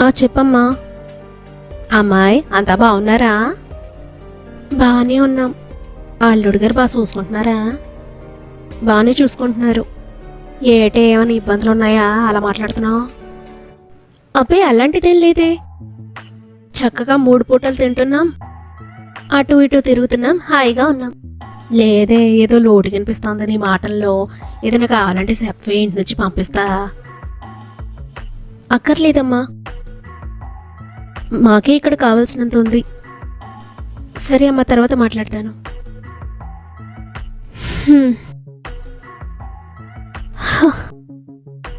ఆ చెప్పమ్మా అమ్మాయి అంతా బాగున్నారా? బాగానే ఉన్నాం. అల్లుడు గారు బాగా చూసుకుంటున్నారా? బాగానే చూసుకుంటున్నారు. ఏటే ఏమైనా ఇబ్బందులు ఉన్నాయా? అలా మాట్లాడుతున్నావు. అబ్బే అలాంటిదేం లేదే. చక్కగా మూడు పూటలు తింటున్నాం. అటు ఇటు తిరుగుతున్నాం. హాయిగా ఉన్నాం. లేదే ఏదో లోటు కనిపిస్తోంది నీ మాటల్లో. ఏదైనా కావాలంటే చెప్పే ఇంటి నుంచి పంపిస్తా. అక్కర్లేదమ్మా. మాకే ఇక్కడ కావాల్సినంత ఉంది. సరే అమ్మ తర్వాత మాట్లాడతాను.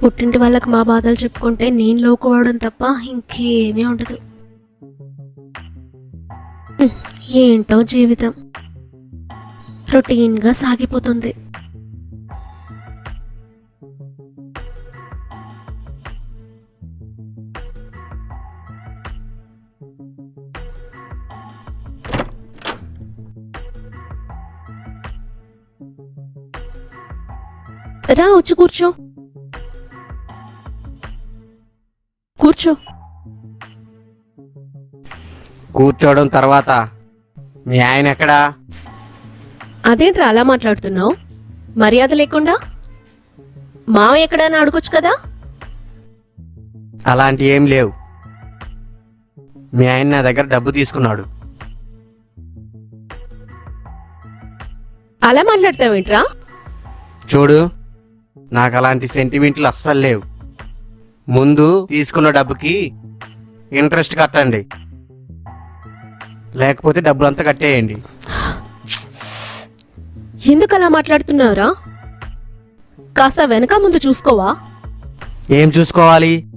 పుట్టింటి వాళ్ళకి మా బాధలు చెప్పుకుంటే నేను లోకోవడం తప్ప ఇంకేమీ ఉండదు. ఏంటో జీవితం. రొటీన్గా సాగిపోతుంది. రా వచ్చి కూర్చో. కూర్చో. కూర్చోవడం తర్వాత మీ ఆయన ఎక్కడా? అదేంట్రా అలా మాట్లాడుతున్నావు? మర్యాద లేకుండా? మావ ఎక్కడైనా అడగొచ్చు కదా? అలాంటి ఏం లేవు. మీ ఆయన నా దగ్గర డబ్బు తీసుకున్నాడు. అలా మాట్లాడతావేంట్రా? చూడు నాకు అలాంటి సెంటిమెంట్లు అస్సలు లేవు. ముందు తీసుకున్న డబ్బుకి ఇంట్రెస్ట్ కట్టండి. లేకపోతే డబ్బులంతా కట్టేయండి. ఎందుకు అలా మాట్లాడుతున్నావురా? కాస్త వెనక ముందు చూసుకోవా? ఏం చూసుకోవాలి?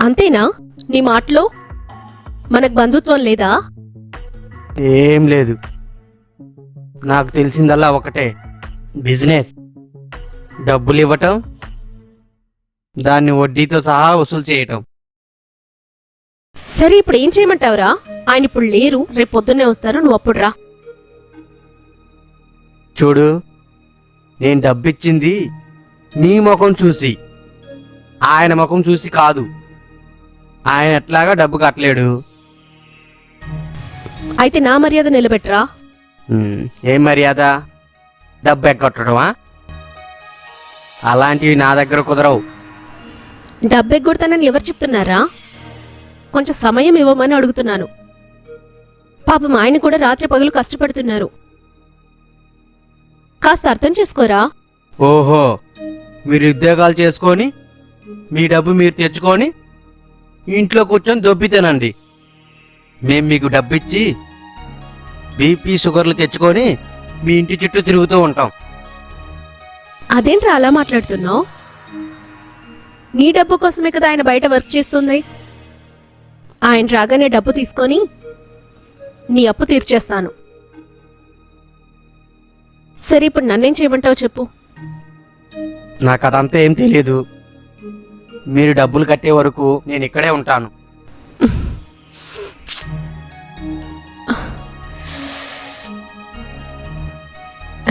అంతేనా? నీ మాటలో? మనకు బంధుత్వం లేదా? ఏం లేదు. నాకు తెలిసిందల్లా ఒకటే. బిజినెస్. డబ్బులు ఇవ్వటం దాన్ని వడ్డీతో సహా వసూలు చేయటం. సరే ఇప్పుడు ఏం చేయమంటావురా? ఆయన ఇప్పుడు లేరు రేపు పొద్దున్నే వస్తారు నువ్వు అప్పుడు రా. చూడు నేను డబ్బిచ్చింది నీ ముఖం చూసి ఆయన ముఖం చూసి కాదు. ఆయన ఎట్లాగా డబ్బు కట్టలేడు. అయితే నా మర్యాద నిలబెట్టరా? ఏం మర్యాద? డబ్బు ఎగ్గొట్టడమా? అలాంటివి నా దగ్గర కుదరవు. డబ్బెగ్గొడతానని ఎవరు చెప్తున్నారా? కొంచెం సమయం ఇవ్వమని అడుగుతున్నాను. పాపం ఆయన కూడా రాత్రి పగలు కష్టపడుతున్నారు. కాస్త అర్థం చేసుకోరా? ఓహో మీరు ఉద్యోగాలు చేసుకొని మీ డబ్బు మీరు తెచ్చుకొని ఇంట్లో కూర్చొని దొబ్బి తినండి. మేం మీకు డబ్బు ఇచ్చి బీపీ షుగర్లు తెచ్చుకొని మీ ఇంటి చుట్టూ తిరుగుతూ ఉంటాం. అదేంట్రా అలా మాట్లాడుతున్నావు? నీ డబ్బు కోసమే కదా ఆయన బయట వర్క్ చేస్తుంది. ఆయన రాగానే డబ్బు తీసుకొని నీ అప్పు తీర్చేస్తాను. సరే ఇప్పుడు నన్నేం చేయమంటావు చెప్పు. నాకు అదంతా ఏం తెలియదు మీరు డబ్బులు కట్టే వరకు నేను ఇక్కడే ఉంటాను.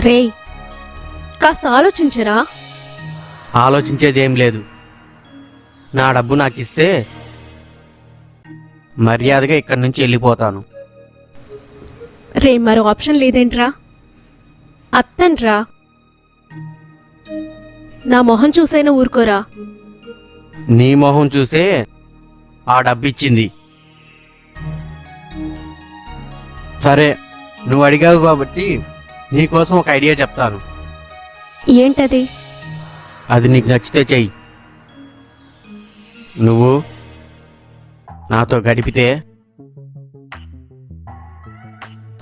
రేయ్ కాస్త ఆలోచించరా? ఆలోచించేది ఏం లేదు. నా డబ్బు నాకు ఇస్తే మర్యాదగా ఇక్కడి నుంచి వెళ్ళిపోతాను. రే మరో ఆప్షన్ లేదేంట్రా? అత్తన్రా. నా మొహం చూసైనా ఊరుకోరా? నీ మొహం చూసే ఆ డబ్బు ఇచ్చింది సరే నువ్వు అడిగావు కాబట్టి నీకోసం ఒక ఐడియా చెప్తాను. ఏంటది? అది నీకు నచ్చితే చెయ్యి. నువ్వు నాతో గడిపితే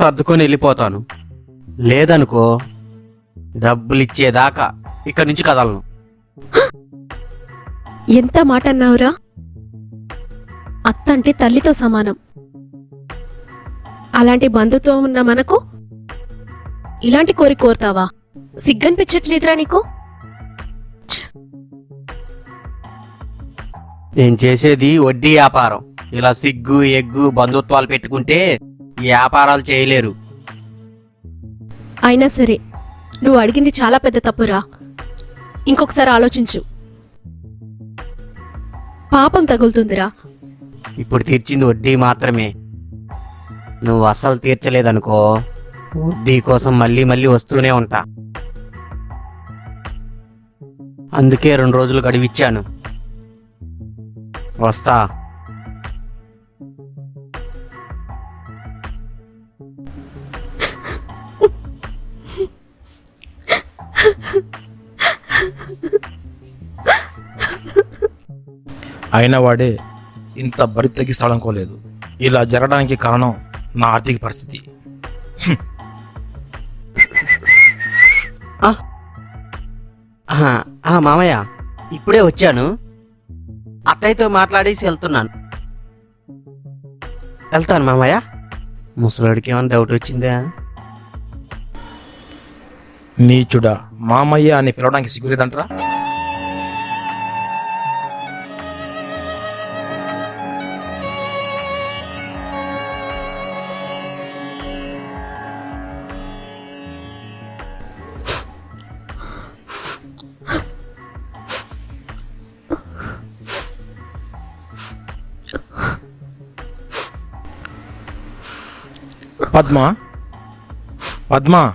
సర్దుకొని వెళ్ళిపోతాను. లేదనుకో డబ్బులు ఇచ్చేదాకా ఇక్కడి నుంచి కదలను. ఎంత మాట అన్నావురా అత్త అంటే తల్లితో సమానం. అలాంటి బంధుత్వం ఉన్న మనకు ఇలాంటి కోరి కోరుతావా? సిగ్గనిపించట్లేదురా నీకు? నేను చేసేది వడ్డీ వ్యాపారం. ఇలా సిగ్గు ఎగ్గు బంధుత్వాలు పెట్టుకుంటే ఈ వ్యాపారాలు చేయలేరు. అయినా సరే నువ్వు అడిగింది చాలా పెద్ద తప్పురా. ఇంకొకసారి ఆలోచించు. పాపం తగులుతుందిరా. ఇప్పుడు తీర్చింది వడ్డీ మాత్రమే. నువ్వు అస్సలు తీర్చలేదనుకో వడ్డీ కోసం మళ్ళీ మళ్ళీ వస్తూనే ఉంటా. అందుకే రెండు రోజులు గడివిచ్చాను. వస్తా. అయిన వాడే ఇంత బరి తగ్గిస్తాడనుకోలేదు ఇలా జరగడానికి కారణం నా ఆర్థిక పరిస్థితి. ఆ మామయ్య ఇప్పుడే వచ్చాను. అత్తయ్యతో మాట్లాడేసి వెళ్తున్నాను. వెళ్తాను మామయ్య. ముసలాడికి ఏమైనా డౌట్ వచ్చిందా? నీచుడా మామయ్య అని పిలవడానికి సిగ్గులేదంటరా? పద్మ. పద్మ.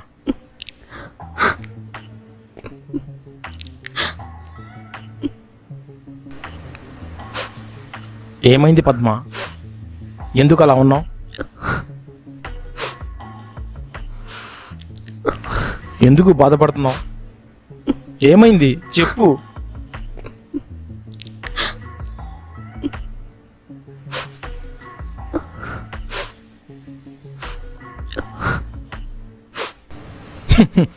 ఏమైంది పద్మ? ఎందుకు అలా ఉన్నావు? ఎందుకు బాధపడుతున్నావు? ఏమైంది? చెప్పు.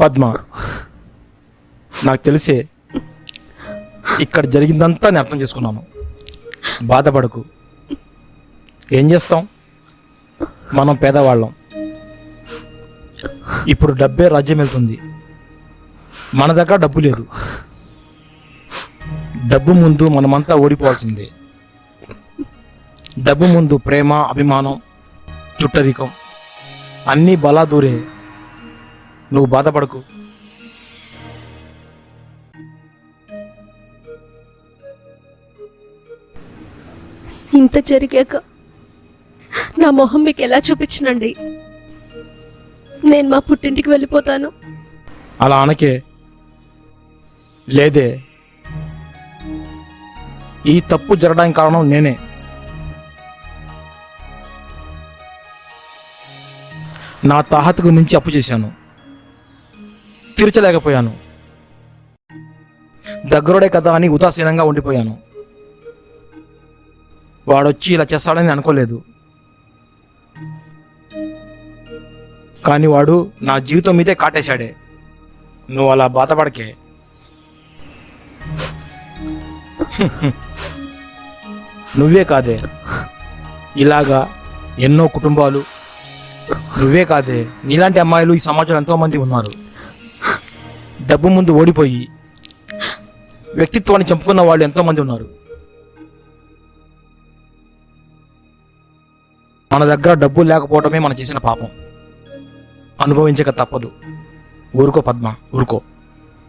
పద్మ నాకు తెలిసే ఇక్కడ జరిగిందంతా నేను అర్థం చేసుకున్నాను. బాధపడకు. ఏం చేస్తాం? మనం పేదవాళ్ళం. ఇప్పుడు డబ్బే రాజ్యం వెళ్తుంది. మన దగ్గర డబ్బు లేదు. డబ్బు ముందు మనమంతా ఓడిపోవాల్సిందే. డబ్బు ముందు ప్రేమ అభిమానం చుట్టరికం అన్నీ బలా దూరే నువ్వు బాధపడకు. ఇంత జరిగాక నా మొహం మీకు ఎలా చూపించనండి? నేను మా పుట్టింటికి వెళ్ళిపోతాను. అలా అనకే లేదే. ఈ తప్పు జరగడానికి కారణం నేనే. నా తాహతకు మించి అప్పు చేశాను. తీర్చలేకపోయాను. దగ్గరుడే కదా అని ఉదాసీనంగా ఉండిపోయాను. వాడొచ్చి ఇలా చేస్తాడని అనుకోలేదు. కానీ వాడు నా జీవితం మీదే కాటేశాడే. నువ్వు అలా బాధపడకే. నువ్వే కాదే. ఇలాగా ఎన్నో కుటుంబాలు. నువ్వే కాదే. నీలాంటి అమ్మాయిలు ఈ సమాజంలో ఎంతో మంది ఉన్నారు. డబ్బు ముందు ఓడిపోయి వ్యక్తిత్వాన్ని చంపుకున్న వాళ్ళు ఎంతోమంది ఉన్నారు. మన దగ్గర డబ్బు లేకపోవడమే మనం చేసిన పాపం. అనుభవించక తప్పదు. ఊరుకో పద్మ ఊరుకో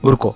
ఊరుకో.